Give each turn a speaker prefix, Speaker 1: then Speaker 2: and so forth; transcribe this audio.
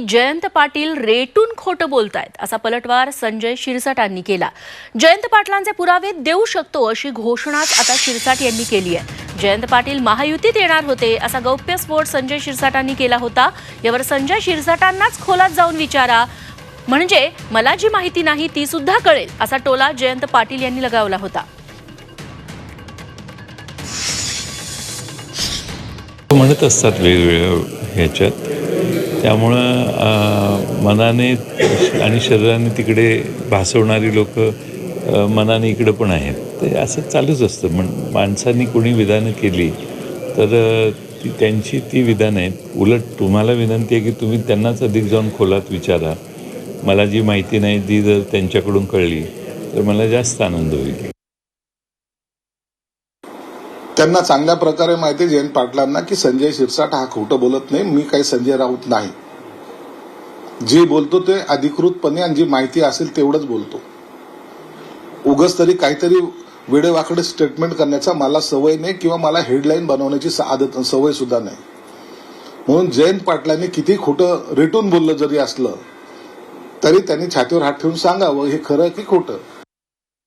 Speaker 1: जयंत पाटील रेटून खोटं बोलतायत असा पलटवार संजय शिरसाटांनी केला. जयंत पाटलांचे पुरावे देऊ शकतो अशी घोषणाच आता शिरसाट यांनी केली आहे. जयंत पाटील महायुतीत येणार होते असा गौप्यस्फोट संजय शिरसाटांनी केला होता. यावर संजय शिरसाटांनाच खोलात जाऊन विचारा. म्हणजे मला जी माहिती नाही ती सुद्धा कळेल असा टोला जयंत पाटील यांनी लगावला होता.
Speaker 2: म्हणत असतात वेगवेगळ्या ह्याच्यात त्यामुळं मनाने आणि शरीराने तिकडे भासवणारी लोक मनाने इकडं पण आहेत. ते असं चालूच असतं. म्हण माणसांनी कोणी विधानं केली तर ती त्यांची ती विधानं आहेत. उलट तुम्हाला विनंती आहे की तुम्ही त्यांनाच अधिक जाऊन खोलात विचारा. मला जी माहिती नाही ती जर त्यांच्याकडून कळली तर मला जास्त आनंद होईल.
Speaker 3: त्यांना चांगल्या प्रकारे माहिती जयंत पाटलांना की संजय शिरसाट हा खोटं बोलत नाही मी काही संजय राऊत नाही. जे बोलतो ते अधिकृतपणे आणि जी माहिती असेल तेवढंच बोलतो. उगस तरी काहीतरी वेडेवाकडे स्टेटमेंट करण्याचा मला सवय नाही किंवा मला हेडलाईन बनवण्याची आदत सवय सुद्धा नाही. म्हणून जयंत पाटलांनी किती खोटं रेटून बोललं जरी असलं तरी त्यांनी छातीवर हात ठेवून सांगावं हे खरं की खोटं?